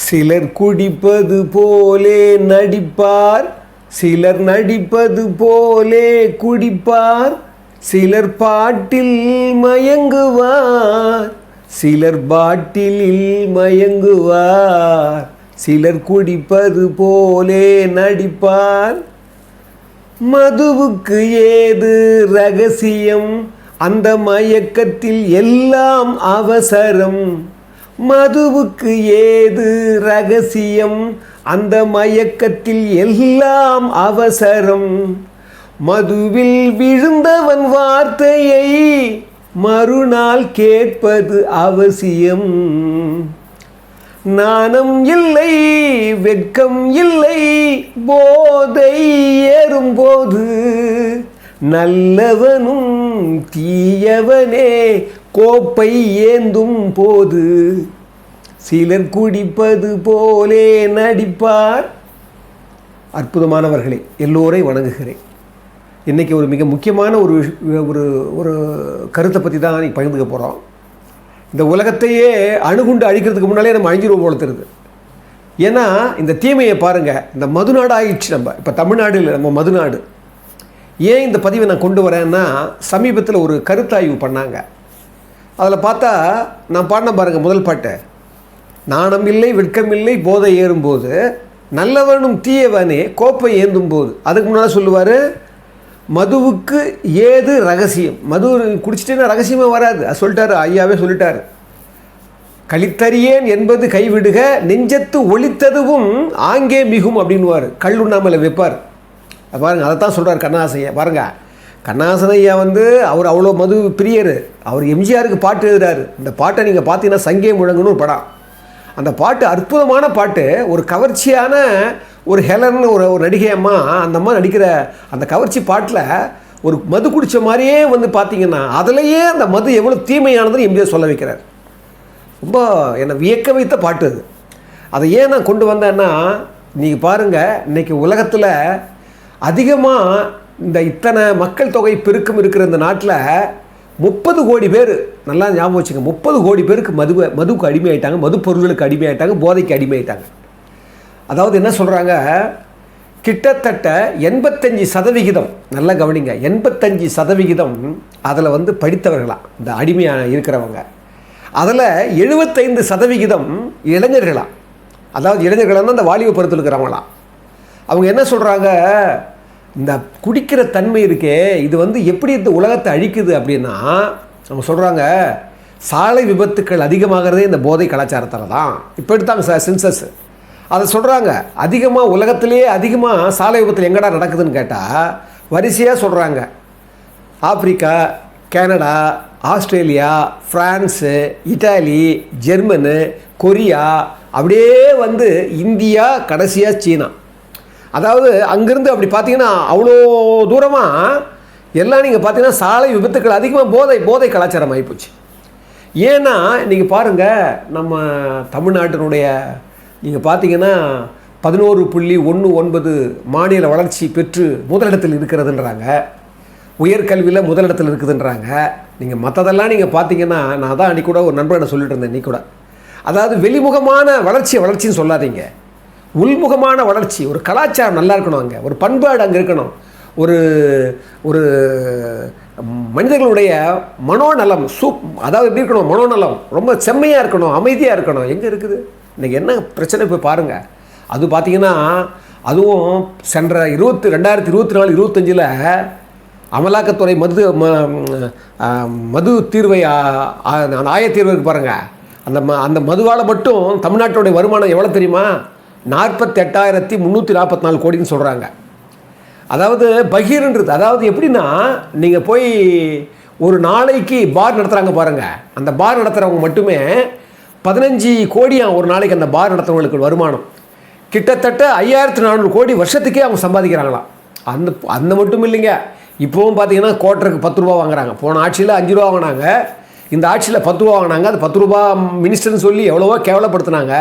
சிலர் குடிப்பது போலே நடிப்பார் சிலர் நடிப்பது போலே குடிப்பார். சிலர் பாட்டில் மயங்குவார் சிலர் பாட்டிலில் மயங்குவார். சிலர் குடிப்பது போலே நடிப்பார். மதுவுக்கு ஏது ரகசியம்? அந்த மயக்கத்தில் எல்லாம் அவசரம். மதுவுக்கு ஏது ரகசியம்? அந்த மயக்கத்தில் எல்லாம் அவசரம். மதுவில் விழுந்தவன் வார்த்தையை மறுநாள் கேட்பது அவசியம். நாணம் இல்லை வெட்கம் இல்லை போதை ஏறும்போது நல்லவனும் தீயவனே கோப்பை ஏந்தும் போது சிலர் குடிப்பது போலே நடிப்பார். அற்புதமானவர்களே எல்லோரை வணங்குகிறேன். இன்றைக்கி ஒரு மிக முக்கியமான ஒரு ஒரு ஒரு கருத்தை பற்றி தான் இன்றைக்கி பகிர்ந்துக்க போகிறோம் இந்த உலகத்தையே அணுகுண்டு அழிக்கிறதுக்கு முன்னாலே நம்ம அழிஞ்சிருவோம் போல தெரியுது. ஏன்னா இந்த தீமையை பாருங்கள் இந்த மதுநாடு ஆயிடுச்சு நம்ம. இப்போ தமிழ்நாடு இல்லை நம்ம மதுநாடு ஏன் இந்த பதிவை நான் கொண்டு வரேன்னா சமீபத்தில் ஒரு கருத்தாய்வு பண்ணாங்க. அதில் பார்த்தா நான் பாடின பாருங்கள் முதல் பாட்டை. நாணம் இல்லை வெட்கம் இல்லை போதை ஏறும்போது நல்லவனும் தீயவனே கோப்பை ஏந்தும் போது அதுக்கு முன்னால் சொல்லுவார் மதுவுக்கு ஏது ரகசியம்? மது குடிச்சிட்டேன்னா ரகசியமாக வராது. அது சொல்லிட்டாரு ஐயாவே சொல்லிட்டார். கழித்தறியேன் என்பது கைவிடுக நெஞ்சத்து ஒளித்ததுவும் ஆங்கே மிகும் அப்படின்னுவார். கல் உண்ணாமல வைப்பார். பாருங்கள் அதை தான் சொல்கிறார் கண்ணாசையை பாருங்கள் கண்ணாசன் ஐயா வந்து அவர் அவ்வளோ மது பிரியர். அவர் எம்ஜிஆருக்கு பாட்டு எழுதுறாரு. இந்த பாட்டை நீங்கள் பார்த்தீங்கன்னா சங்கே முழங்குன்னு ஒரு படம். அந்த பாட்டு அற்புதமான பாட்டு. ஒரு கவர்ச்சியான ஒரு ஹெலன் ஒரு ஒரு நடிகை அம்மா அந்த அம்மா நடிக்கிற அந்த கவர்ச்சி பாட்டில் ஒரு மது குடித்த மாதிரியே வந்து பார்த்தீங்கன்னா அதுலேயே அந்த மது எவ்வளோ தீமையானதுன்னு எம்ஜிஆர் சொல்ல வைக்கிறார். ரொம்ப என்னை வியக்க வைத்த பாட்டு அது. அதை ஏன் நான் கொண்டு வந்தேன்னா நீங்கள் பாருங்கள் இன்றைக்கி உலகத்தில் அதிகமாக இந்த இத்தனை மக்கள் தொகை பெருக்கம் இருக்கிற இந்த நாட்டில் முப்பது கோடி பேர் நல்லா ஞாபகம் வச்சுங்க முப்பது கோடி பேருக்கு மது மதுவுக்கு அடிமையாயிட்டாங்க மது பொருள்களுக்கு அடிமையாயிட்டாங்க போதைக்கு அடிமையாயிட்டாங்க. அதாவது என்ன சொல்கிறாங்க கிட்டத்தட்ட எண்பத்தஞ்சு சதவிகிதம் நல்லா கவனிங்க எண்பத்தஞ்சு சதவிகிதம் அதில் வந்து படித்தவர்களாக இந்த அடிமையாக இருக்கிறவங்க. அதில் எழுபத்தைந்து சதவிகிதம் இளைஞர்களாம் அதாவது இளைஞர்கள்னா அந்த வாலிப பருவத்தில் இருக்கிறவங்களாம் அவங்க என்ன சொல்கிறாங்க இந்த குடிக்கிற தன்மை இருக்கே இது வந்து எப்படி இந்த உலகத்தை அழிக்குது அப்படின்னா அவங்க சொல்கிறாங்க சாலை விபத்துக்கள் அதிகமாகிறதே இந்த போதை கலாச்சாரத்தில் தான். இப்போ எடுத்தாங்க சார் சென்சஸ் அதை சொல்கிறாங்க அதிகமாக உலகத்திலேயே அதிகமாக சாலை விபத்தில் எங்கடா நடக்குதுன்னு கேட்டால் வரிசையாக சொல்கிறாங்க Africa Canada Australia France Italy Germany Korea அப்படியே வந்து இந்தியா கடைசியாக சீனா. அதாவது அங்கேருந்து அப்படி பார்த்தீங்கன்னா அவ்வளோ தூரமாக எல்லாம் நீங்கள் பார்த்தீங்கன்னா சாலை விபத்துக்கள் அதிகமாக போதை போதை கலாச்சாரம் ஆகிப்போச்சு ஏன்னா நீங்கள் பாருங்கள் நம்ம தமிழ்நாட்டினுடைய நீங்கள் பார்த்தீங்கன்னா பதினோரு புள்ளி ஒன்று ஒன்பது மாநில வளர்ச்சி பெற்று முதலிடத்தில் இருக்கிறதுன்றாங்க. உயர்கல்வியில் முதலிடத்தில் இருக்குதுன்றாங்க. நீங்கள் மற்றதெல்லாம் நீங்கள் பார்த்தீங்கன்னா நான் தான் அன்றைக்கூட ஒரு நண்பர்கிட்ட சொல்லிட்டு இருந்தேன் இன்னைக்கு கூட. அதாவது வெளிமுகமான வளர்ச்சி வளர்ச்சின்னு சொல்லாதீங்க. உள்முகமான வளர்ச்சி ஒரு கலாச்சாரம் நல்லா இருக்கணும் அங்கே ஒரு பண்பாடு அங்கே இருக்கணும். ஒரு ஒரு மனிதர்களுடைய மனோநலம் சூப் அதாவது எப்படி இருக்கணும் மனோநலம் ரொம்ப செம்மையாக இருக்கணும் அமைதியாக இருக்கணும். எங்கே இருக்குது? இன்றைக்கி என்ன பிரச்சனை போய் பாருங்கள் அது பார்த்தீங்கன்னா அதுவும் சென்ற இருபத்தி ரெண்டாயிரத்தி இருபத்தி நாலு இருபத்தஞ்சில் அமலாக்கத்துறை மது ம- மது தீர்வை ஆ, அந்த ஆயத்தீர்வு பாருங்கள் அந்த ம அந்த மதுவால் மட்டும் தமிழ்நாட்டுடைய வருமானம் எவ்வளோ தெரியுமா? நாற்பத்தெட்டாயிரத்தி முந்நூற்றி நாற்பத்தி நாலு கோடின்னு சொல்கிறாங்க அதாவது பகீர்ன்றது அதாவது எப்படின்னா நீங்கள் போய் ஒரு நாளைக்கு பார் நடத்துகிறாங்க பாருங்கள் அந்த பார் நடத்துகிறவங்க மட்டுமே பதினஞ்சு கோடியா ஒரு நாளைக்கு அந்த பார் நடத்துறவங்களுக்கு வருமானம். கிட்டத்தட்ட ஐயாயிரத்து நானூறு கோடி வருஷத்துக்கே அவங்க சம்பாதிக்கிறாங்களாம். அந்த அந்த மட்டும் இல்லைங்க. இப்போவும் பார்த்தீங்கன்னா கோட்டருக்கு பத்து ரூபா வாங்குறாங்க. போன ஆட்சியில் அஞ்சு ரூபா வாங்கினாங்க. இந்த ஆட்சியில் பத்து ரூபா வாங்கினாங்க. அது பத்து ரூபா மினிஸ்டர்னு சொல்லி எவ்வளவோ கேவலப்படுத்தினாங்க.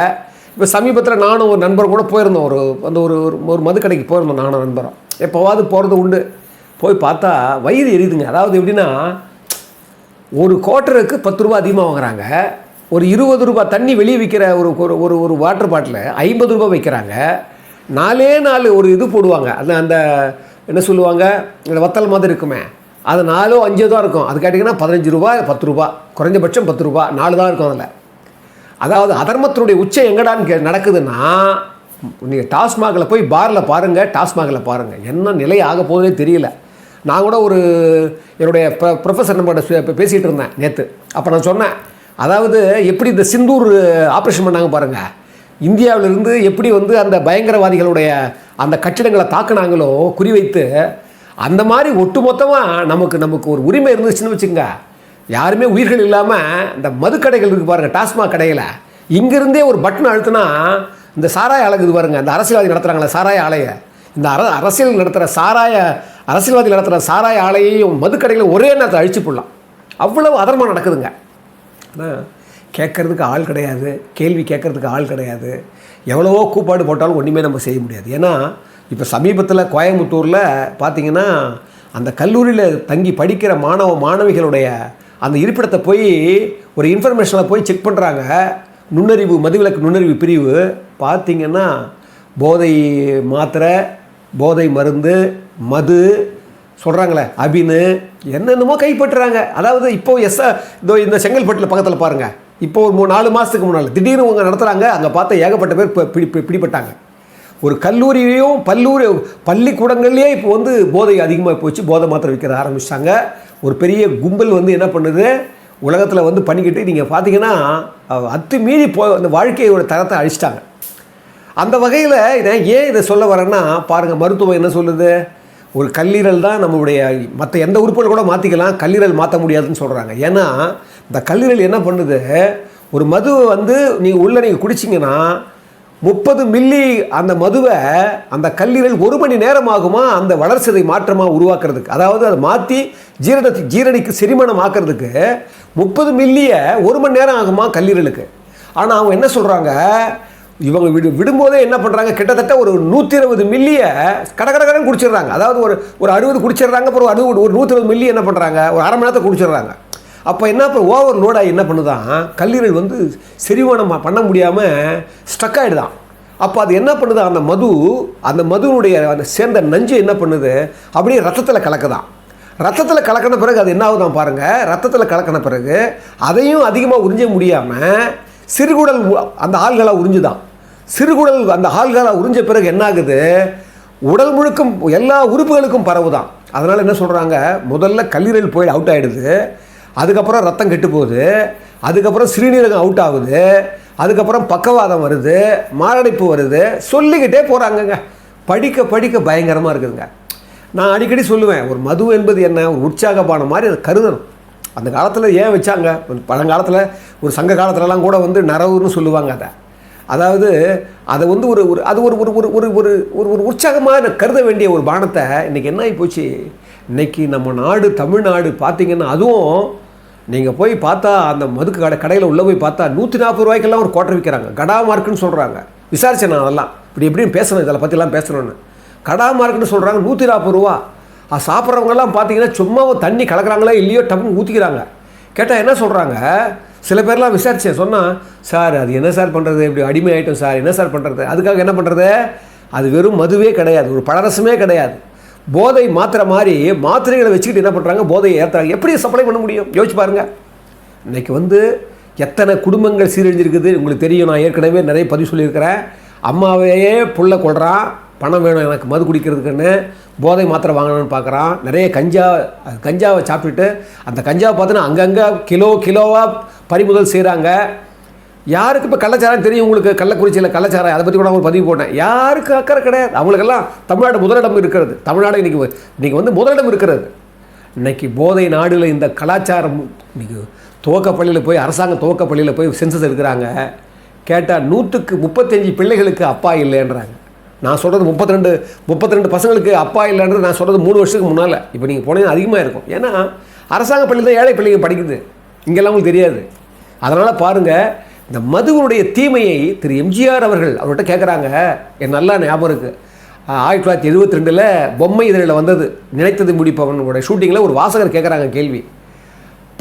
இப்போ சமீபத்தில் நானும் ஒரு நண்பர் கூட போயிருந்தோம். ஒரு அந்த ஒரு ஒரு- ஒரு மது கடைக்கு போயிருந்தோம் நானும் நண்பரும். எப்போவாது போகிறது உண்டு. போய் பார்த்தா வயிறு எரியுதுங்க. அதாவது எப்படின்னா ஒரு குவார்ட்டருக்கு பத்து ரூபா அதிகமாக வாங்குறாங்க. ஒரு இருபது ரூபாய் தண்ணி வெளியே விற்கிற ஒரு ஒரு ஒரு ஒரு வாட்டர் பாட்டில் ஐம்பது ரூபாய் வைக்கிறாங்க. நாலே நாலு ஒரு இது போடுவாங்க. அந்த அந்த என்ன சொல்லுவாங்க? இந்த வத்தல் மாதிரி இருக்குமே. அது நாலோ அஞ்சோ தான் இருக்கும். அது கேட்டிங்கன்னா பதினஞ்சு ரூபா பத்து ரூபா. குறைஞ்சபட்சம் பத்து ரூபா. நாலு தான் இருக்கும் அதில். அதாவது அதர்மத்தினுடைய உச்சம் எங்கடான்னு கே நடக்குதுன்னா நீங்கள் டாஸ்மாகில் போய் பாரில் பாருங்கள் டாஸ்மாகில் பாருங்கள் என்ன நிலை ஆக போகுதுனே தெரியல. நான் கூட ஒரு என்னுடைய ப்ர ப்ரொஃபஸர் நம்மகிட்ட பேசிகிட்டு இருந்தேன் நேற்று அப்போ நான் சொன்னேன் அதாவது எப்படி இந்த சிந்தூர் ஆப்ரேஷன் பண்ணாங்க பாருங்கள் இந்தியாவிலிருந்து எப்படி வந்து அந்த பயங்கரவாதிகளுடைய அந்த கட்டிடங்களை தாக்குனாங்களோ குறிவைத்து அந்த மாதிரி ஒட்டுமொத்தமாக நமக்கு நமக்கு ஒரு உரிமை இருந்துச்சுன்னு வச்சுங்க யாருமே உயிர்கள் இல்லாமல் இந்த மதுக்கடைகள் இருக்குது பாருங்கள் டாஸ்மாக் கடையில். இங்கேருந்தே ஒரு பட்டன் அழுத்தினா இந்த சாராய ஆலை பாருங்கள் இந்த அரசியல்வாதி நடத்துகிறாங்களே சாராய ஆலையை. இந்த அர அரசியல் நடத்துகிற சாராய அரசியல்வாதி நடத்துகிற சாராய ஆலையையும் மதுக்கடையில் ஒரே நேரத்தை அழிச்சு போடலாம். அவ்வளவு அதர்மம் நடக்குதுங்க. ஆனால் கேட்குறதுக்கு ஆள் கிடையாது கேள்வி கேட்குறதுக்கு ஆள் கிடையாது. எவ்வளவோ கூப்பாடு போட்டாலும் ஒன்றுமே நம்ம செய்ய முடியாது. ஏன்னா இப்போ சமீபத்தில் கோயம்புத்தூரில் பார்த்தீங்கன்னா அந்த கல்லூரியில் தங்கி படிக்கிற மாணவ மாணவிகளுடைய அந்த இருப்பிடத்தை போய் ஒரு இன்ஃபர்மேஷனில் போய் செக் பண்ணுறாங்க நுண்ணறிவு மதுவிலக்கு நுண்ணறிவு பிரிவு. பார்த்தீங்கன்னா போதை மாத்திரை போதை மருந்து மது சொல்கிறாங்களே அபின்னு என்னென்னமோ கைப்பற்றுறாங்க. அதாவது இப்போ எஸ் இதோ இந்த செங்கல்பட்டில் பக்கத்தில் பாருங்கள் இப்போ ஒரு மூணு நாலு மாதத்துக்கு முன்னால் திடீர்னு அவங்க நடத்துகிறாங்க அங்கே பார்த்தா ஏகப்பட்ட பேர் இப்போ பிடி பி- ஒரு கல்லூரியும் பல்லூரி பள்ளிக்கூடங்கள்லேயே இப்போ வந்து போதை அதிகமாக போச்சு. போதை மாத்திரை விற்கிற ஆரம்பிச்சிட்டாங்க. ஒரு பெரிய கும்பல் வந்து என்ன பண்ணுது? உலகத்தில் வந்து பண்ணிக்கிட்டு நீங்கள் பார்த்தீங்கன்னா அத்துமீறி அத்து மீறி போ அந்த வாழ்க்கையோட தரத்தை அழிச்சிட்டாங்க. அந்த வகையில் நான் ஏன் இதை சொல்ல வரேன்னா பாருங்கள் மருத்துவம் என்ன சொல்லுது? ஒரு கல்லீரல் தான் நம்மளுடைய மற்ற எந்த உறுப்புகள் கூட மாற்றிக்கலாம் கல்லீரல் மாற்ற முடியாதுன்னு சொல்கிறாங்க ஏன்னா இந்த கல்லீரல் என்ன பண்ணுது? ஒரு மது வந்து நீங்கள் உள்ளே நீங்கள் குடிச்சிங்கன்னா முப்பது மில்லி அந்த மதுவை அந்த கல்லீரல் ஒரு மணி நேரம் ஆகுமா அந்த வளர்ச்சிதை மாற்றமாக உருவாக்குறதுக்கு? அதாவது அதை மாற்றி ஜீரண ஜீரணிக்கு செரிமானம் ஆக்கிறதுக்கு முப்பது மில்லியை ஒரு மணி நேரம் ஆகுமா கல்லீரலுக்கு? ஆனால் அவங்க என்ன சொல்கிறாங்க இவங்க விடு விடும்போதே என்ன பண்ணுறாங்க கிட்டத்தட்ட ஒரு நூற்றி இருபது மில்லியை கட கட குடிச்சிடுறாங்க. அதாவது ஒரு ஒரு அறுபது குடிச்சிடுறாங்க அப்புறம் ஒரு அறுபது ஒரு நூற்றி இருபது மில்லி என்ன பண்ணுறாங்க ஒரு அரை மணி நேரத்தை குடிச்சிடுறாங்க. அப்போ என்ன இப்போ ஓவர் லோடாகி என்ன பண்ணுதான்? கல்லீரல் வந்து செரிமானம் பண்ண முடியாமல் ஸ்ட்ரக் ஆகிடுதான் அப்போ அது என்ன பண்ணுது? அந்த மது அந்த மதுனுடைய அந்த சேர்ந்த நஞ்சு என்ன பண்ணுது? அப்படியே ரத்தத்தில் கலக்குதான். ரத்தத்தில் கலக்கின பிறகு அது என்ன ஆகுதான் பாருங்கள் ரத்தத்தில் கலக்கின பிறகு அதையும் அதிகமாக உறிஞ்ச முடியாமல் சிறுகுடல் அந்த ஆள்களாக உறிஞ்சுதான். சிறுகுடல் அந்த ஆள்களாக உறிஞ்ச பிறகு என்ன ஆகுது? உடல் முழுக்கும் எல்லா உறுப்புகளுக்கும் பரவுதான். அதனால் என்ன சொல்கிறாங்க முதல்ல கல்லீரல் போய் அவுட் ஆகிடுது அதுக்கப்புறம் ரத்தம் கெட்டு போகுது. அதுக்கப்புறம் சிறுநீரகம் அவுட் ஆகுது. அதுக்கப்புறம் பக்கவாதம் வருது. மாரடைப்பு வருது. சொல்லிக்கிட்டே போகிறாங்கங்க படிக்க படிக்க பயங்கரமாக இருக்குதுங்க. நான் அடிக்கடி சொல்லுவேன் ஒரு மது என்பது என்ன? ஒரு உற்சாகப்பான மாதிரி அதை கருதணும். அந்த காலத்தில் ஏன் வச்சாங்க? பழங்காலத்தில் ஒரு சங்க காலத்துலலாம் கூட வந்து நரவுன்னு சொல்லுவாங்க அதை. அதாவது அதை வந்து ஒரு ஒரு அது ஒரு ஒரு ஒரு ஒரு ஒரு ஒரு ஒரு உற்சாகமாக கருத வேண்டிய ஒரு பானத்தை இன்றைக்கி என்ன ஆகி போச்சு? இன்னைக்கு நம்ம நாடு தமிழ்நாடு பார்த்தீங்கன்னா அதுவும் நீங்கள் போய் பார்த்தா அந்த மதுக்கு கடை கடையில் உள்ளே போய் பார்த்தா நூற்றி நாற்பது ரூபாய்க்கெல்லாம் ஒரு குவார்டர் விற்கிறாங்க கடா மார்க்குன்னு சொல்கிறாங்க விசாரிச்சேன் நான் அதெல்லாம். இப்படி எப்படின்னு பேசணும் இதில் பற்றிலாம் பேசணும்னு. கடா மார்க்குன்னு சொல்கிறாங்க நூற்றி நாற்பது ரூபா. அது சாப்பிட்றவங்கெல்லாம் பார்த்தீங்கன்னா சும்மா தண்ணி கலக்குறாங்களோ இல்லையோ டப்புன்னு ஊற்றிக்கிறாங்க கேட்டால் என்ன சொல்கிறாங்க சில பேர்லாம் விசாரித்தேன் சொன்னால் சார் அது என்ன சார் பண்ணுறது இப்படி அடிமை ஆகிட்டோம் சார். என்ன சார் பண்ணுறது அதுக்காக என்ன பண்ணுறது அது வெறும் மதுவே கிடையாது. ஒரு பழரசமே கிடையாது. போதை மாத்திரை மாதிரி மாத்திரைகளை வச்சுக்கிட்டு என்ன பண்ணுறாங்க போதையை ஏற்றுறாங்க எப்படி சப்ளை பண்ண முடியும்? யோசிச்சு பாருங்கள் இன்றைக்கி வந்து எத்தனை குடும்பங்கள் சீரழிஞ்சிருக்குது? உங்களுக்கு தெரியும். நான் ஏற்கனவே நிறைய பதிவு சொல்லியிருக்கிறேன். அம்மாவையே புள்ள கொள்கிறான் பணம் வேணும் எனக்கு மது குடிக்கிறதுக்குன்னு போதை மாத்திரை வாங்கணும்னு பார்க்குறான் நிறைய கஞ்சா அது கஞ்சாவை சாப்பிட்டுட்டு அந்த கஞ்சாவை பார்த்தோன்னா அங்கங்கே கிலோ கிலோவாக பறிமுதல் செய்கிறாங்க யாருக்கு இப்போ கள்ளச்சாரம் தெரியும் உங்களுக்கு? கள்ளக்குறிச்சியில் கள்ளச்சாரம் அதை பற்றி கூட ஒரு பதிவு போட்டேன். யாருக்கு அக்கறை கிடையாது. அவங்களுக்கெல்லாம் தமிழ்நாடு முதலிடம் இருக்கிறது. தமிழ்நாடு இன்றைக்கி இன்றைக்கி வந்து முதலிடம் இருக்கிறது. இன்னைக்கு போதை நாடில் இந்த கலாச்சாரம் இன்னைக்கு துவக்கப்பள்ளியில் போய் அரசாங்க துவக்கப்பள்ளியில் போய் சென்சஸ் எடுக்கிறாங்க. கேட்டால் நூற்றுக்கு முப்பத்தஞ்சு பிள்ளைகளுக்கு அப்பா இல்லைன்றாங்க. நான் சொல்கிறது முப்பத்தி ரெண்டு முப்பத்தி ரெண்டு பசங்களுக்கு அப்பா இல்லைன்றது நான் சொல்கிறது மூணு வருஷத்துக்கு முன்னால். இப்போ நீங்கள் போனீங்கன்னா அதிகமாக இருக்கும். ஏன்னா அரசாங்க பள்ளியில் தான் ஏழை பிள்ளைங்க படிக்குது. இங்கெல்லாம் உங்களுக்கு தெரியாது. அதனால் பாருங்கள் இந்த மதுவனுடைய தீமையை திரு எம்ஜிஆர் அவர்கள் அவர்கிட்ட கேட்குறாங்க என் நல்லா ஞாபகம் இருக்குது ஆயிரத்தி தொள்ளாயிரத்தி எழுபத்தி ரெண்டில் பொம்மை இதழில் வந்தது. நினைத்தது முடிப்பவனுடைய ஷூட்டிங்கில் ஒரு வாசகர் கேட்குறாங்க கேள்வி.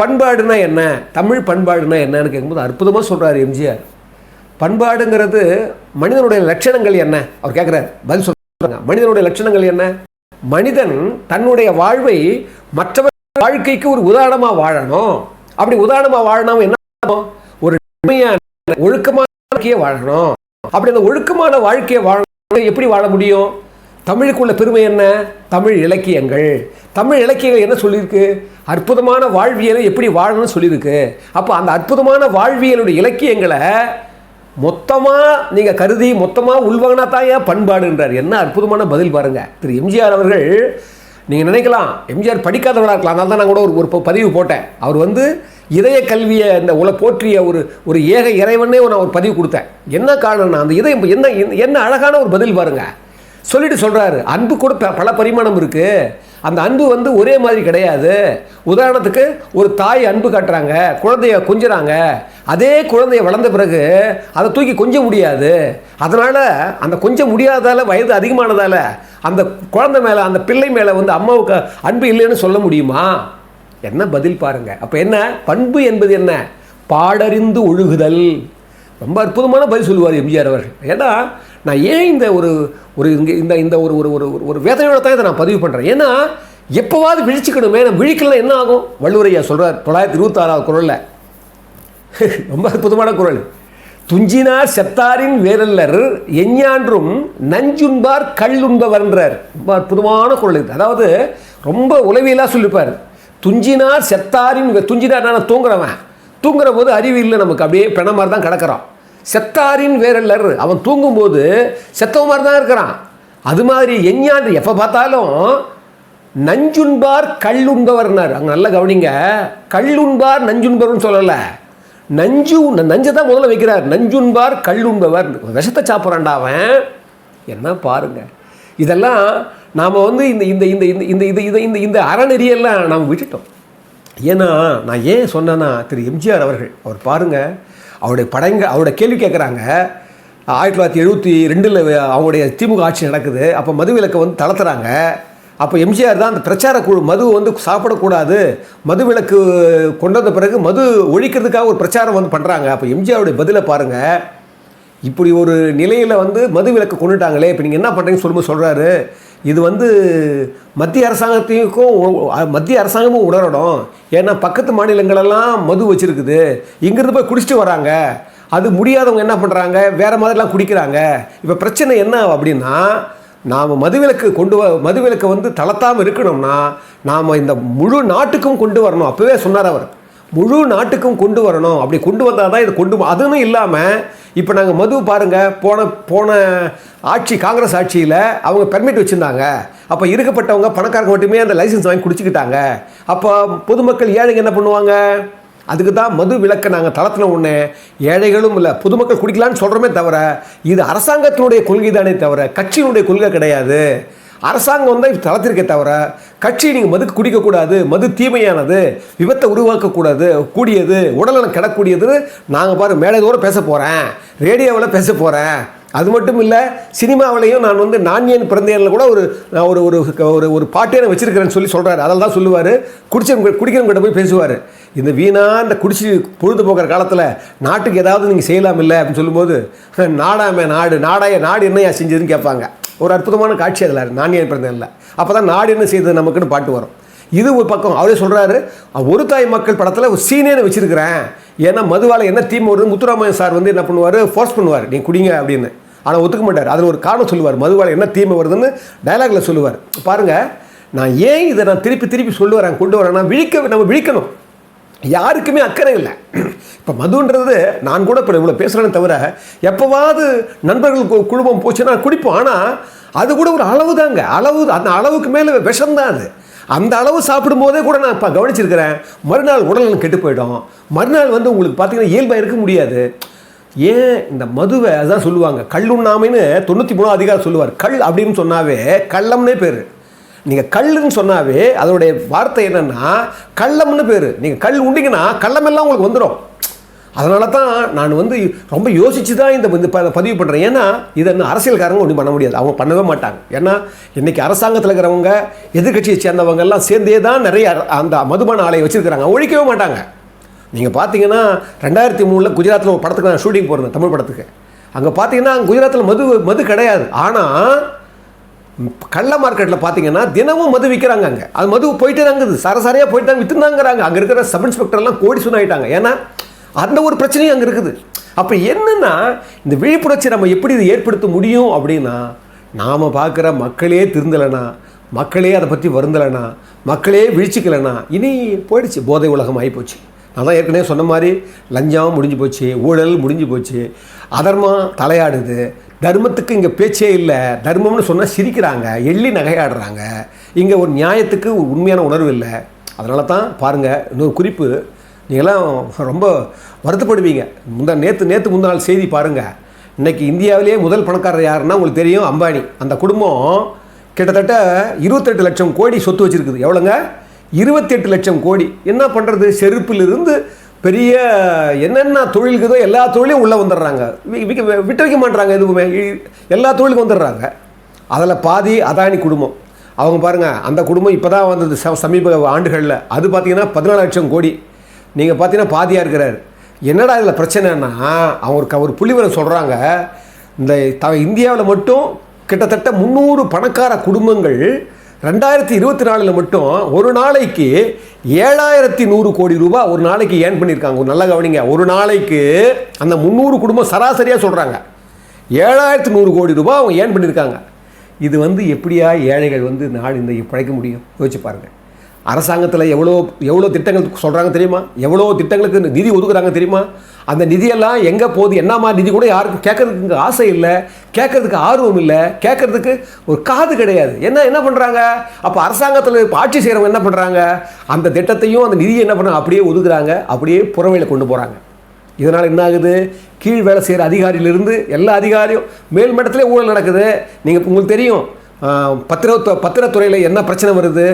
பண்பாடுனா என்ன? தமிழ் பண்பாடுனா என்னன்னு கேட்கும்போது அற்புதமாக சொல்கிறார் எம்ஜிஆர். பண்பாடுங்கிறது மனிதனுடைய லட்சணங்கள் என்ன? அவர் கேட்குறாரு பதில் சொல்கிறாங்க மனிதனுடைய லட்சணங்கள் என்ன? மனிதன் தன்னுடைய வாழ்வை மற்றவர் வாழ்க்கைக்கு ஒரு உதாரணமாக வாழணும். அப்படி உதாரணமாக வாழணும் என்ன உண்மையான ஒழுக்கமான வாழ்க்கையை வாழணும். அப்படி அந்த ஒழுக்கமான வாழ்க்கையை வாழணும் எப்படி வாழ முடியும்? தமிழுக்குள்ள பெருமை என்ன? தமிழ் இலக்கியங்கள். தமிழ் இலக்கியங்கள் என்ன சொல்லியிருக்கு? அற்புதமான வாழ்வியலை எப்படி வாழணும்னு சொல்லியிருக்கு. அப்போ அந்த அற்புதமான வாழ்வியலுடைய இலக்கியங்களை மொத்தமாக நீங்கள் கருதி மொத்தமாக உள்வாங்கினா தான் ஏன் பண்பாடுன்றார். என்ன அற்புதமான பதில் பாருங்கள் திரு எம்ஜிஆர் அவர்கள் நீங்கள் நினைக்கலாம் எம்ஜிஆர் படிக்காதவராக இருக்கலாம். அதனால தான் நான் கூட ஒரு ஒரு பதிவு போட்டேன். அவர் வந்து இதய கல்வியை இந்த உல போற்றிய ஒரு ஒரு ஏக இறைவனே நான் ஒரு பதிவு கொடுத்தேன். என்ன காரணம்னா அந்த இதயம் என்ன என்ன அழகான ஒரு பதில் பாருங்க. சொல்லிட்டு சொல்கிறாரு அன்பு கூட ப- பல பரிமாணம் இருக்குது அந்த அன்பு வந்து ஒரே மாதிரி கிடையாது. உதாரணத்துக்கு ஒரு தாய் அன்பு காட்டுறாங்க குழந்தைய கொஞ்சுறாங்க அதே குழந்தைய வளர்ந்த பிறகு அதை தூக்கி கொஞ்ச முடியாது. அதனால் அந்த கொஞ்ச முடியாதால வயது அதிகமானதால் அந்த குழந்தை மேலே அந்த பிள்ளை மேலே வந்து அம்மாவுக்கு அன்பு இல்லைன்னு சொல்ல முடியுமா? என்ன பதில் பாருங்கள் அப்போ என்ன? பண்பு என்பது என்ன? பாடறிந்து ஒழுகுதல். ரொம்ப அற்புதமான பதில் சொல்லுவார் எம்ஜிஆர் அவர்கள். ஏன்னா நான் ஏன் இந்த ஒரு ஒரு இங்கே இந்த இந்த ஒரு ஒரு ஒரு ஒரு- ஒரு வேதனையோட தான் இதை நான் பதிவு பண்ணுறேன் ஏன்னா எப்போவாது விழிச்சுக்கணுமே நம்ம விழிக்கலாம் என்ன ஆகும்? வள்ளுவரையா சொல்கிறார் தொள்ளாயிரத்தி இருபத்தாறாவது குரலில். ரொம்ப அற்புதமான குரல். துஞ்சினார் செத்தாரின் வேரல்லர் எஞ்ஞான்றும் நஞ்சுண்பார் கள்ளுண்பவர்ன்றார். ரொம்ப அற்புதமான குரல் இது. அதாவது ரொம்ப உளவியலாக சொல்லியிருப்பார் துஞ்சினார் செத்தாரின் துஞ்சினார் நான் தூங்குறவன். தூங்குற போது அறிவு இல்லை நமக்கு. அப்படியே பிண மாதிரி தான் கிடக்கிறான். செத்தாரின் வேறல்லர். அவன் தூங்கும்போது செத்தவ மாதிரி தான் இருக்கிறான். அது மாதிரி எஞ்ஞான் எப்போ பார்த்தாலும் நஞ்சுண்பார் கல்லுண்பவர்னார் அங்கே நல்லா கவனிங்க. கள்ளுண்பார் நஞ்சுண்பவர்னு சொல்லலை. நஞ்சு நஞ்சை தான் முதல்ல வைக்கிறார். நஞ்சுண்பார் கல்லுண்பவர் விஷத்தை சாப்பிட்றான்டா அவன். என்ன பாருங்க. இதெல்லாம் நாம் வந்து இந்த இந்த இந்த இந்த இந்த இந்த இந்த இந்த இந்த அறநெறியெல்லாம் நாம் விட்டுட்டோம். ஏன்னா நான் ஏன் சொன்னேன்னா திரு எம்ஜிஆர் அவர்கள் அவர் பாருங்கள் அவருடைய படங்கள் அவருடைய கேள்வி கேட்குறாங்க ஆயிரத்தி தொள்ளாயிரத்தி எழுபத்தி ரெண்டில் அவங்களுடைய திமுக ஆட்சி நடக்குது. அப்போ மதுவிலக்கை வந்து தளர்த்துறாங்க. அப்போ எம்ஜிஆர் தான் அந்த பிரச்சார குழு மது வந்து சாப்பிடக்கூடாது. மது விலக்கு கொண்டு வந்த பிறகு மது ஒழிக்கிறதுக்காக ஒரு பிரச்சாரம் வந்து பண்ணுறாங்க அப்போ எம்ஜிஆருடைய பதிலை பாருங்கள் இப்படி ஒரு நிலையில் வந்து மது விலக்கு கொண்டுட்டாங்களே. இப்போ நீங்கள் என்ன பண்ணுறீங்கன்னு சொல்லும்போது சொல்கிறாரு இது வந்து மத்திய அரசாங்கத்தையும் மத்திய அரசாங்கமும் உணரணும் ஏன்னா பக்கத்து மாநிலங்களெல்லாம் மது வச்சுருக்குது. இங்கேருந்து போய் குடிச்சிட்டு வராங்க. அது முடியாதவங்க என்ன பண்ணுறாங்க வேறு மாதிரிலாம் குடிக்கிறாங்க. இப்போ பிரச்சனை என்ன அப்படின்னா நாம் மதுவிலக்கு கொண்டு வ மதுவிலக்கை வந்து தளர்த்தாமல் இருக்கணும்னா நாம் இந்த முழு நாட்டுக்கும் கொண்டு வரணும். அப்போவே சொன்னார் அவர். முழு நாட்டுக்கும் கொண்டு வரணும். அப்படி கொண்டு வந்தால் தான் இது கொண்டு அதுன்னு இல்லாமல் இப்போ நாங்கள் மது பாருங்கள் போன போன ஆட்சி காங்கிரஸ் ஆட்சியில் அவங்க பெர்மிட் வச்சுருந்தாங்க. அப்போ இருக்கப்பட்டவங்க பணக்காரங்க மட்டுமே அந்த லைசன்ஸ் வாங்கி குடிச்சிக்கிட்டாங்க. அப்போ பொதுமக்கள் ஏழைங்க என்ன பண்ணுவாங்க? அதுக்கு தான் மது விலக்கை நாங்கள் தளர்த்தின ஒன்று ஏழைகளும் இல்லை பொதுமக்கள் குடிக்கலான்னு சொல்கிறோமே தவிர இது அரசாங்கத்தினுடைய கொள்கை தானே தவிர கட்சியினுடைய கொள்கை கிடையாது. அரசாங்கம் வந்து தளர்த்திருக்கே தவிர கட்சி நீங்கள் மதுக்கு குடிக்கக்கூடாது மது தீமையானது விபத்தை உருவாக்கக்கூடாது கூடியது உடல்நலம் கிடக்கூடியதுன்னு நாங்கள் பாரு மேலே தூரம் பேச போகிறேன் ரேடியோவில் பேச போகிறேன் அது மட்டும் இல்லை சினிமாவிலையும் நான் வந்து நான்யன் பிறந்தேனில் கூட ஒரு நான் ஒரு ஒரு ஒரு ஒரு பாட்டே நான் வச்சுருக்கிறேன்னு சொல்லி சொல்கிறாரு அதில் தான் சொல்லுவார். குடிச்சவங்க குடிக்கிறவங்ககிட்ட போய் பேசுவார். இந்த வீணாக இந்த குடிச்சு பொழுது போக்குற காலத்தில் நாட்டுக்கு ஏதாவது நீங்கள் செய்யலாம் இல்லை அப்படின்னு சொல்லும்போது நாடாமே நாடு நாடாய நாடு என்னையா செஞ்சதுன்னு கேட்பாங்க. ஒரு அற்புதமான காட்சி அதில். நான்யன் இல்லை. அப்போ தான் நாடு என்ன செய்தது நமக்குன்னு பாட்டு வரும். இது ஒரு பக்கம். அவரே சொல்கிறாரு ஒரு தாய் மக்கள் படத்தில் ஒரு சீனேன்னு வச்சிருக்கிறேன். ஏன்னா மதுவால் என்ன தீம் வருது? முத்துராமன் சார் வந்து என்ன பண்ணுவார்? ஃபோர்ஸ் பண்ணுவார். நீ குடிங்க அப்படின்னு. ஆனால் ஒத்துக்க மாட்டார். அதில் ஒரு காரணம் சொல்லுவார். மதுவால் என்ன தீமை வருதுன்னு டைலாகில் சொல்லுவார். பாருங்கள் நான் ஏன் இதை நான் திருப்பி திருப்பி சொல்ல வரேன்? நான் விழிக்க நம்ம விழிக்கணும். யாருக்குமே அக்கறை இல்லை. இப்போ மதுன்றது நான் கூட இப்போ இவ்வளோ பேசுகிறேன்னு தவிர எப்போவாவது நண்பர்கள் கு- குழுமம் போச்சுன்னா குடிப்போம். ஆனால் அது கூட ஒரு அளவு தாங்க. அளவு அந்த அளவுக்கு மேலே விஷம்தான் அது. அந்த அளவு சாப்பிடும்போதே கூட நான் இப்போ கவனிச்சிருக்கிறேன். மறுநாள் உடல் கெட்டு போயிடும். மறுநாள் வந்து உங்களுக்கு பார்த்தீங்கன்னா இயல்பாக இருக்க முடியாது. ஏன் இந்த மதுவை அதுதான் சொல்லுவாங்க கல்லுண்ணாமைன்னு தொண்ணூற்றி மூணாவது அதிகாரம் சொல்லுவார். கல் அப்படின்னு சொன்னாவே கள்ளம்னே பேர். நீங்கள் கல்லுன்னு சொன்னாவே அதோடைய வார்த்தை என்னென்னா கள்ளம்னு பேர். நீங்கள் கல் உண்டிங்கன்னா கள்ளமெல்லாம் உங்களுக்கு வந்துடும் அதனால தான் நான் வந்து ரொம்ப யோசித்து தான் இந்த ப- பதிவு பண்ணுறேன் ஏன்னா இதை என்ன அரசியல்காரங்க ஒன்றும் பண்ண முடியாது. அவங்க பண்ணவே மாட்டாங்க. ஏன்னா இன்றைக்கி அரசாங்கத்தில் இருக்கிறவங்க எதிர்க்கட்சியை சேர்ந்தவங்க எல்லாம் சேர்ந்தே தான் நிறைய அந்த மதுபான ஆலையை வச்சுருக்கிறாங்க. ஒழிக்கவே மாட்டாங்க. நீங்கள் பார்த்தீங்கன்னா ரெண்டாயிரத்தி மூணில் குஜராத்தில் ஒரு படத்துக்கு நான் ஷூட்டிங் போகிறேன் தமிழ் படத்துக்கு. அங்கே பார்த்தீங்கன்னா குஜராத்தில் மது மது கிடையாது. ஆனால் கள்ள மார்க்கெட்டில் பார்த்தீங்கன்னா தினமும் மது விற்கிறாங்க அங்கே. அது மது போயிட்டே தாங்குது சரசரியாக போயிட்டு தான் விற்றுந்தாங்கிறாங்க அங்கே இருக்கிற சப் இன்ஸ்பெக்டர்லாம் கோடி சுனாயிட்டாங்க ஏன்னா அந்த ஒரு பிரச்சனையும் அங்கே இருக்குது. அப்போ என்னென்னா இந்த விழிப்புணர்ச்சி நம்ம எப்படி இதை ஏற்படுத்த முடியும் அப்படின்னா நாம் பார்க்குற மக்களே திருந்தலைனா மக்களே அதை பற்றி வருந்தலைனா மக்களே விழிச்சிக்கலைனா இனி போயிடுச்சு. போதை உலகம் ஆகிப்போச்சு அதான் தான் ஏற்கனவே சொன்ன மாதிரி லஞ்சம் முடிஞ்சு போச்சு ஊழல் முடிஞ்சு போச்சு அதர்மம் தலையாடுது தர்மத்துக்கு இங்கே பேச்சே இல்லை தர்மம்னு சொன்னால் சிரிக்கிறாங்க எள்ளி நகையாடுறாங்க இங்கே ஒரு நியாயத்துக்கு ஒரு உண்மையான உணர்வு இல்லை. அதனால தான் பாருங்கள் இன்னொரு குறிப்பு நீங்களாம் ரொம்ப வருத்தப்படுவீங்க. முந்தா நேற்று நேற்று முந்தா நாள் செய்தி பாருங்கள் இன்றைக்கி இந்தியாவிலேயே முதல் பணக்காரர் யாருன்னா உங்களுக்கு தெரியும் அம்பானி. அந்த குடும்பம் கிட்டத்தட்ட இருபத்தெட்டு லட்சம் கோடி சொத்து வச்சுருக்குது. எவ்வளோங்க? இருபத்தெட்டு லட்சம் கோடி. என்ன பண்ணுறது செருப்பிலிருந்து பெரிய என்னென்ன தொழில் இருக்குதோ எல்லா தொழிலையும் உள்ளே வந்துடுறாங்க. விட்டு வைக்க மாட்றாங்க எதுவுமே. எல்லா தொழிலுக்கும் வந்துடுறாங்க. அதில் பாதி அதானி குடும்பம். அவங்க பாருங்கள் அந்த குடும்பம் இப்போ தான் வந்தது ச- சமீப ஆண்டுகளில். அது பார்த்தீங்கன்னா பதினாலு லட்சம் கோடி. நீங்கள் பார்த்தீங்கன்னா பாதியாக இருக்கிறார். என்னடா இதில் பிரச்சனைன்னா அவங்க ஒரு ஒரு புள்ளிவரம் சொல்கிறாங்க. இந்த த இந்தியாவில் மட்டும் கிட்டத்தட்ட முந்நூறு பணக்கார குடும்பங்கள் ரெண்டாயிரத்தி இருபத்தி நாலில் மட்டும் ஒரு நாளைக்கு ஏழாயிரத்தி நூறு கோடி ரூபாய் ஒரு நாளைக்கு ஏர்ன் பண்ணியிருக்காங்க. ஒரு நல்ல கவனிங்க. ஒரு நாளைக்கு அந்த முந்நூறு குடும்பம் சராசரியாக சொல்கிறாங்க ஏழாயிரத்தி நூறு கோடி ரூபாய் அவங்க ஏர்ன் பண்ணியிருக்காங்க. இது வந்து எப்படியா ஏழைகள் வந்து நாடு இந்த பிழைக்க முடியும்? யோசிச்சு பாருங்கள் அரசாங்கத்தில் எவ்வளோ எவ்வளோ திட்டங்கள் சொல்கிறாங்க தெரியுமா? எவ்வளோ திட்டங்களுக்கு நிதி ஒதுக்குறாங்க தெரியுமா? அந்த நிதியெல்லாம் எங்கே போகுது? என்னமா நிதி கூட யாருக்கும் கேட்கறதுக்கு ஆசை இல்லை. கேட்கறதுக்கு ஆர்வம் இல்லை. கேட்கறதுக்கு ஒரு காது கிடையாது. என்ன என்ன பண்ணுறாங்க அப்போ அரசாங்கத்தில் இப்போ ஆட்சி செய்கிறவங்க என்ன பண்ணுறாங்க அந்த திட்டத்தையும் அந்த நிதியை என்ன பண்ணுறாங்க அப்படியே ஒதுக்குறாங்க. அப்படியே புறவையில் கொண்டு போகிறாங்க இதனால் என்ன ஆகுது? கீழ் வேலை செய்கிற அதிகாரியிலிருந்து எல்லா அதிகாரியும் மேல் மட்டத்திலே ஊழல் நடக்குது. நீங்கள் உங்களுக்கு தெரியும். பத்திரத்து பத்திரத்துறையில் என்ன பிரச்சனை வருது?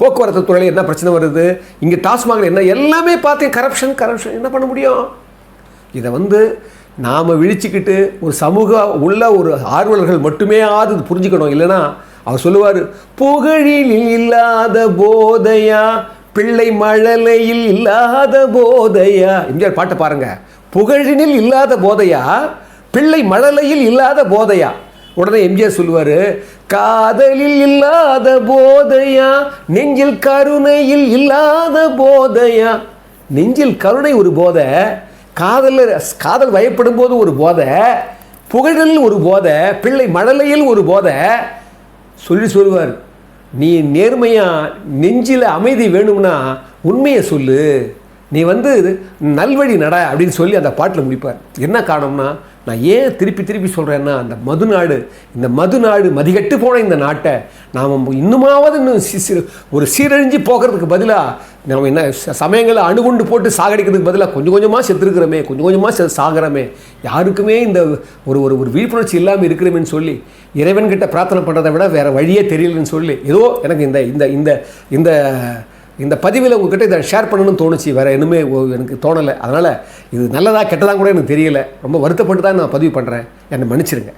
போக்குவரத்து துறையில் என்ன பிரச்சனை வருது? இங்கே டாஸ்மாகில் என்ன? எல்லாமே பார்த்தீங்க கரப்ஷன் கரப்ஷன் என்ன பண்ண முடியும்? இதை வந்து நாம் விழிச்சுக்கிட்டு ஒரு சமூக உள்ள ஒரு ஆர்வலர்கள் மட்டுமே ஆது புரிஞ்சுக்கணும். இல்லைன்னா அவர் சொல்லுவார் புகழில் இல்லாத போதையா? பிள்ளை மழலையில் இல்லாத போதையா? எம்ஜிஆர் பாட்டை பாருங்கள் புகழினில் இல்லாத போதையா? பிள்ளை மழலையில் இல்லாத போதையா? உடனே எம்ஜிஆர் சொல்லுவார் காதலில் இல்லாத போதையா? நெஞ்சில் கருணையில் இல்லாத போதையா? நெஞ்சில் கருணை ஒரு போதை காதலில் காதல் வயப்படும் போது ஒரு போதை புகழில் ஒரு போதை பிள்ளை மழலையில் ஒரு போதை. சொல்லி சொல்லுவார் நீ நேர்மையாக நெஞ்சில் அமைதி வேணும்னா உண்மையை சொல்லு. நீ வந்து நல்வழி நட அப்படின்னு சொல்லி அந்த பாட்டில் முடிப்பார். என்ன காரணம்னா நான் ஏன் திருப்பி திருப்பி சொல்கிறேன்னா அந்த மது நாடு இந்த மது நாடு மதிகட்டு போன இந்த நாட்டை நாம் இன்னுமாவது இன்னும் சி- ஒரு சீரழிஞ்சு போகிறதுக்கு பதிலாக நம்ம என்ன ச- சமயங்களை அணுகுண்டு போட்டு சாகடிக்கிறதுக்கு பதிலாக கொஞ்சம் கொஞ்சமாக செத்துருக்கிறோமே கொஞ்சம் கொஞ்சமாக செ சாகிறோமே யாருக்குமே இந்த ஒரு ஒரு ஒரு விழிப்புணர்ச்சி இல்லாமல் இருக்கிறோமேன்னு சொல்லி இறைவன்கிட்ட பிரார்த்தனை பண்ணுறதை விட வேறு வழியே தெரியலன்னு சொல்லி ஏதோ எனக்கு இந்த இந்த இந்த இந்த இந்த பதிவில் உங்ககிட்ட இதை ஷேர் பண்ணணும்னு தோணுச்சு. வேறு இன்னுமே எனக்கு தோணலை. அதனால் இது நல்லதா கெட்டதாக கூட எனக்கு தெரியலை. ரொம்ப வருத்தப்பட்டு தான் நான் பதிவு பண்ணுறேன் என்னை மன்னிச்சிருங்க.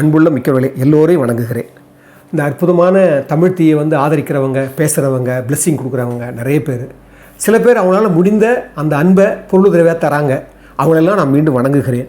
அன்புள்ள மிக்கவர்களே எல்லோரையும் வணங்குகிறேன். இந்த அற்புதமான தமிழ் தீயை வந்து ஆதரிக்கிறவங்க பேசுகிறவங்க பிளெஸ்ஸிங் கொடுக்குறவங்க நிறைய பேர். சில பேர் அவங்களால முடிந்த அந்த அன்பை பொருளுதவியாக தராங்க. அவங்களெல்லாம் நான் மீண்டும் வணங்குகிறேன்.